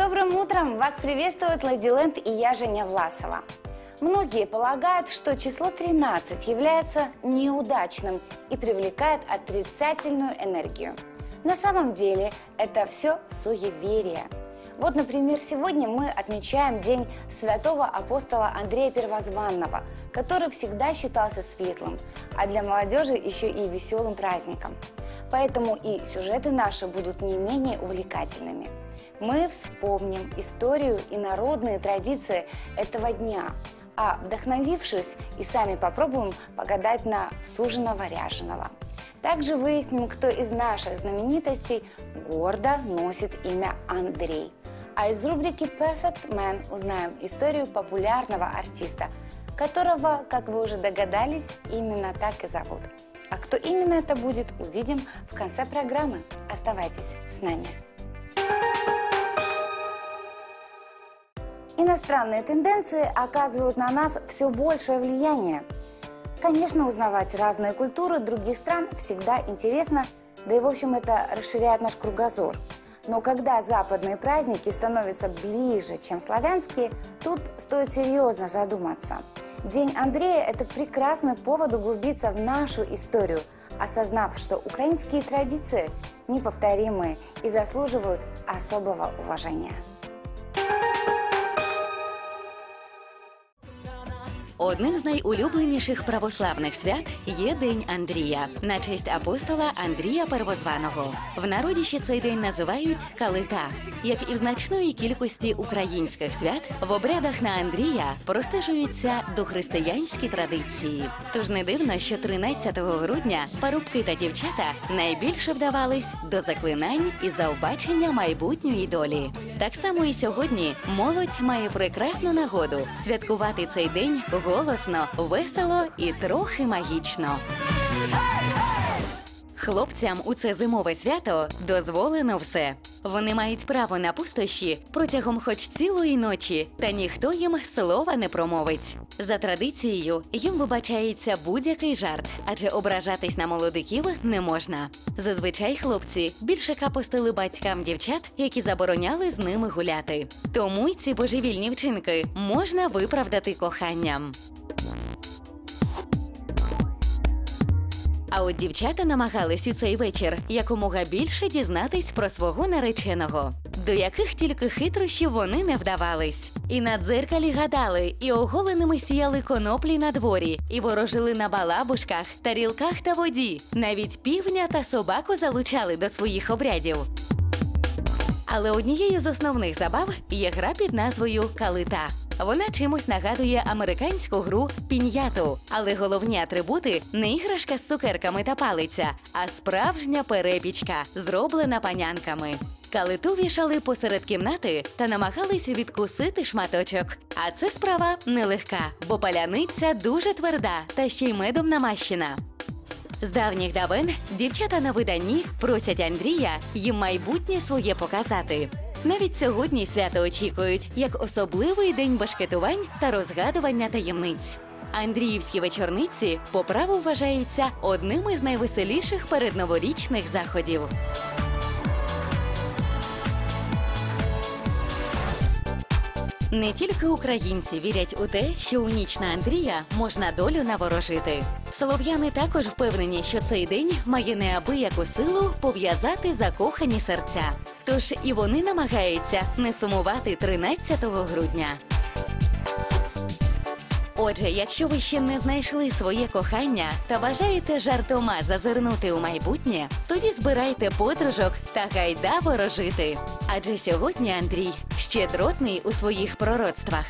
добрым утром! Вас приветствует Леди Ленд и я, Женя Власова. Многие полагают, что число 13 является неудачным и привлекает отрицательную энергию. На самом деле это все суеверие. Вот, например, сегодня мы отмечаем День святого апостола Андрея Первозванного, который всегда считался светлым, а для молодежи еще и веселым праздником. Поэтому и сюжеты наши будут не менее увлекательными. Мы вспомним историю и народные традиции этого дня, а вдохновившись и сами попробуем погадать на суженого ряженого. Также выясним, кто из наших знаменитостей гордо носит имя Андрей. А из рубрики Perfect Man узнаем историю популярного артиста, которого, как вы уже догадались, именно так и зовут. А кто именно это будет, увидим в конце программы. Оставайтесь с нами. Иностранные тенденции оказывают на нас все большее влияние. Конечно, узнавать разные культуры других стран всегда интересно, да и в общем это расширяет наш кругозор. Но когда западные праздники становятся ближе, чем славянские, тут стоит серьезно задуматься. День Андрея – это прекрасный повод углубиться в нашу историю, осознав, что украинские традиции неповторимые и заслуживают особого уважения. Одним з найулюбленіших православних свят є День Андрія на честь апостола Андрія Первозваного. В народі ще цей день називають Калита. Як і в значної кількості українських свят, в обрядах на Андрія простежуються дохристиянські традиції. Тож не дивно, що 13 грудня парубки та дівчата найбільше вдавались до заклинань і завбачення майбутньої долі. Так само і сьогодні молодь має прекрасну нагоду святкувати цей день голосно, весело і трохи магічно. Хлопцям у це зимове свято дозволено все. Вони мають право на пустощі протягом хоч цілої ночі, та ніхто їм слова не промовить. За традицією їм вибачається будь-який жарт, адже ображатись на молодиків не можна. Зазвичай хлопці більше капостили батькам дівчат, які забороняли з ними гуляти. Тому й ці божевільні вчинки можна виправдати коханням. А от дівчата намагались у цей вечір якомога більше дізнатись про свого нареченого, до яких тільки хитрощів вони не вдавались. І на дзеркалі гадали, і оголеними сіяли коноплі на дворі, і ворожили на балабушках, тарілках та воді. Навіть півня та собаку залучали до своїх обрядів. Але однією з основних забав є гра під назвою Калита. Вона чимось нагадує американську гру піньяту, але головні атрибути не іграшка з цукерками та палиця, а справжня перепічка, зроблена панянками. Калиту вішали посеред кімнати та намагалися відкусити шматочок. А це справа нелегка, бо паляниця дуже тверда та ще й медом намащена. З давніх давен дівчата на виданні просять Андрія їм майбутнє своє показати. Навіть сьогодні свято очікують як особливий день башкетувань та розгадування таємниць. Андріївські вечорниці по праву вважаються одним із найвеселіших передноворічних заходів. Не тільки українці вірять у те, що у ніч на Андрія можна долю наворожити. Солов'яни також впевнені, що цей день має неабияку силу пов'язати закохані серця. Тож і вони намагаються не сумувати 13 грудня. Отже, якщо ви ще не знайшли своє кохання та бажаєте жартома зазирнути у майбутнє, тоді збирайте подружок та гайда ворожити. Адже сьогодні Андрій щедротний у своїх пророцтвах.